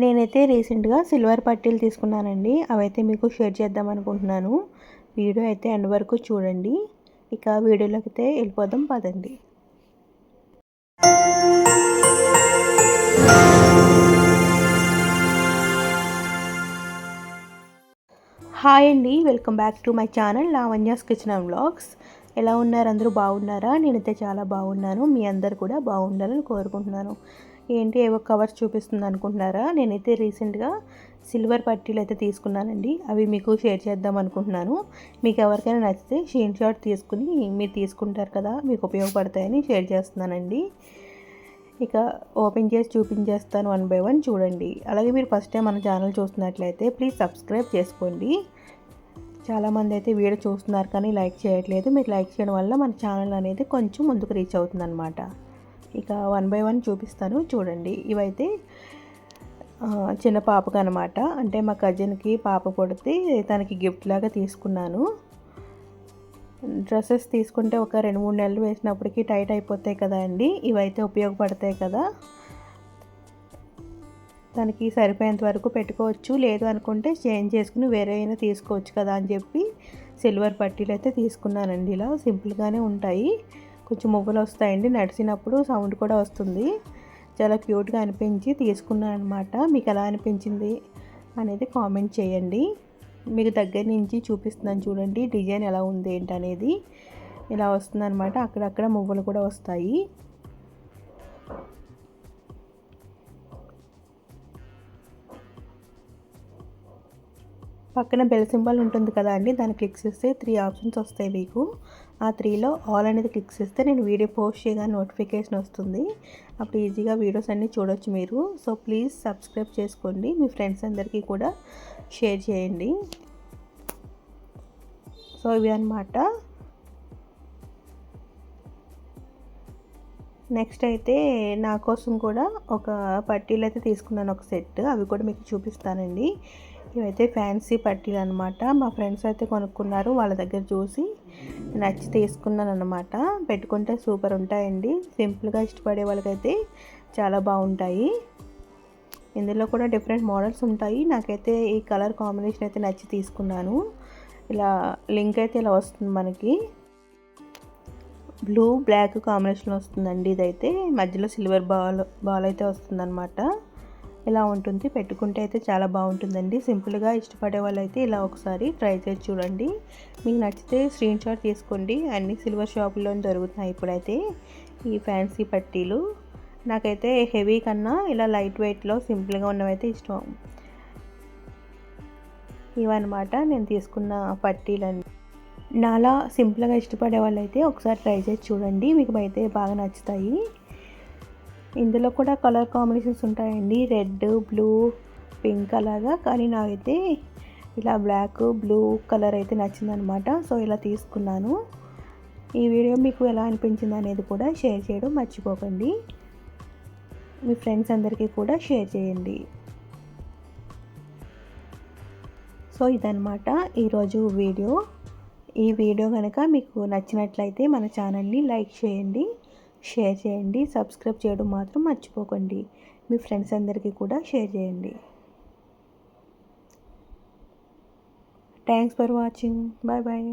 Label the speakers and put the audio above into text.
Speaker 1: నేనైతే రీసెంట్గా సిల్వర్ పట్టీలు తీసుకున్నానండి. అవైతే మీకు షేర్ చేద్దాం అనుకుంటున్నాను. వీడియో అయితే ఎండ్ వరకు చూడండి. ఇక వీడియోలోకి అయితే వెళ్ళిపోదాం పదండి. హాయ్ అండి. Welcome back to my channel Lavanya's kitchen and vlogs. ఎలా ఉన్నారు? అందరూ బాగున్నారా? నేనైతే చాలా బాగున్నాను. మీ అందరు కూడా బాగుండాలని కోరుకుంటున్నాను. ఏంటి ఏవో కవర్స్ చూపిస్తుంది అనుకుంటున్నారా? నేనైతే రీసెంట్గా సిల్వర్ పట్టీలు అయితే తీసుకున్నానండి. అవి మీకు షేర్ చేద్దాం అనుకుంటున్నాను. మీకు ఎవరికైనా నచ్చితే షీన్ షాట్ తీసుకుని మీరు తీసుకుంటారు కదా మీకు ఉపయోగపడతాయని షేర్ చేస్తున్నానండి. ఇక ఓపెన్ చేసి చూపించేస్తాను వన్ బై వన్ చూడండి. అలాగే మీరు ఫస్ట్ టైం మన ఛానల్ చూస్తున్నట్లయితే ప్లీజ్ సబ్స్క్రైబ్ చేసుకోండి. చాలామంది అయితే వీడియో చూస్తున్నారు కానీ లైక్ చేయట్లేదు. మీరు లైక్ చేయడం వల్ల మన ఛానల్ అనేది కొంచెం ముందుకు రీచ్ అవుతుంది అనమాట ఇక వన్ బై వన్ చూపిస్తాను. చూడండి. ఇవైతే చిన్న పాపకు అనమాట అంటే మా కజిన్కి పాప పుడితే తనకి గిఫ్ట్ లాగా తీసుకున్నాను. డ్రెస్సెస్ తీసుకుంటే ఒక రెండు మూడు నెలలు వేసినప్పటికీ టైట్ అయిపోతాయి కదా అండి. ఇవైతే ఉపయోగపడతాయి కదా. తనకి సరిపోయేంత వరకు పెట్టుకోవచ్చు. లేదు అనుకుంటే చేంజ్ చేసుకుని వేరే అయినా తీసుకోవచ్చు కదా అని చెప్పి సిల్వర్ పట్టీలు అయితే తీసుకున్నానండి. ఇలా సింపుల్గానే ఉంటాయి. కొంచెం మువ్వలు వస్తాయండి. నడిచినప్పుడు సౌండ్ కూడా వస్తుంది. చాలా క్యూట్గా అనిపించి తీసుకున్నాను అనమాట మీకు ఎలా అనిపించింది అనేది కామెంట్ చేయండి. మీకు దగ్గర నుంచి చూపిస్తున్నాను చూడండి. డిజైన్ ఎలా ఉంది ఏంటి అనేది ఇలా వస్తుంది అనమాట అక్కడక్కడ మువ్వలు కూడా వస్తాయి. పక్కన బెల్ సింబల్ ఉంటుంది కదా అండి. దాన్ని క్లిక్ చేస్తే త్రీ ఆప్షన్స్ వస్తాయి మీకు. ఆ త్రీలో ఆల్ అనేది క్లిక్ చేస్తే నేను వీడియో పోస్ట్ చేయగా నోటిఫికేషన్ వస్తుంది. అప్పుడు ఈజీగా వీడియోస్ అన్నీ చూడొచ్చు మీరు. సో ప్లీజ్ సబ్స్క్రైబ్ చేసుకోండి. మీ ఫ్రెండ్స్ అందరికీ కూడా షేర్ చేయండి. సో ఇవి అనమాట నెక్స్ట్ అయితే నా కోసం కూడా ఒక పట్టీలు అయితే తీసుకున్నాను ఒక సెట్. అవి కూడా మీకు చూపిస్తానండి. ఇవైతే ఫ్యాన్సీ పట్టీలు అనమాట మా ఫ్రెండ్స్ అయితే కొనుక్కున్నారు వాళ్ళ దగ్గర చూసి నచ్చి తీసుకున్నాను అనమాట పెట్టుకుంటే సూపర్ ఉంటాయండి. సింపుల్గా ఇష్టపడే వాళ్ళకైతే చాలా బాగుంటాయి. ఇందులో కూడా డిఫరెంట్ మోడల్స్ ఉంటాయి. నాకైతే ఈ కలర్ కాంబినేషన్ అయితే నచ్చి తీసుకున్నాను. ఇలా లింక్ అయితే ఇలా వస్తుంది మనకి. బ్లూ బ్లాక్ కాంబినేషన్ వస్తుందండి ఇదైతే. మధ్యలో సిల్వర్ బాల్ బాల్ అయితే వస్తుందన్నమాట. ఇలా ఉంటుంది. పెట్టుకుంటే అయితే చాలా బాగుంటుందండి. సింపుల్గా ఇష్టపడే వాళ్ళైతే ఇలా ఒకసారి ట్రై చేసి చూడండి. మీకు నచ్చితే స్క్రీన్ షాట్ తీసుకోండి. అన్ని సిల్వర్ షాపుల్లో దొరుకుతున్నాయి ఇప్పుడైతే ఈ ఫ్యాన్సీ పట్టీలు. నాకైతే హెవీ కన్నా ఇలా లైట్ వెయిట్లో సింపుల్గా ఉన్నవైతే ఇష్టం. ఇవన్నమాట నేను తీసుకున్న పట్టీలన్నీ. నాలా సింపుల్గా ఇష్టపడే వాళ్ళైతే ఒకసారి ట్రై చేసి చూడండి. మీకు అయితే బాగా నచ్చుతాయి. ఇందులో కూడా కలర్ కాంబినేషన్స్ ఉంటాయండి. రెడ్ బ్లూ పింక్ అలాగా. కానీ నాకైతే ఇలా బ్లాక్ బ్లూ కలర్ అయితే నచ్చిందనమాట. సో ఇలా తీసుకున్నాను. ఈ వీడియో మీకు ఎలా అనిపించింది అనేది కూడా షేర్ చేయడం మర్చిపోకండి. మీ ఫ్రెండ్స్ అందరికీ కూడా షేర్ చేయండి. సో ఇదనమాట ఈరోజు వీడియో. ఈ వీడియో కనుక మీకు నచ్చినట్లయితే మన ఛానల్ని లైక్ చేయండి. షేర్ చేయండి. సబ్స్క్రైబ్ చేయడం మాత్రం మర్చిపోకండి. మీ ఫ్రెండ్స్ అందరికీ కూడా షేర్ చేయండి. Thanks for watching bye bye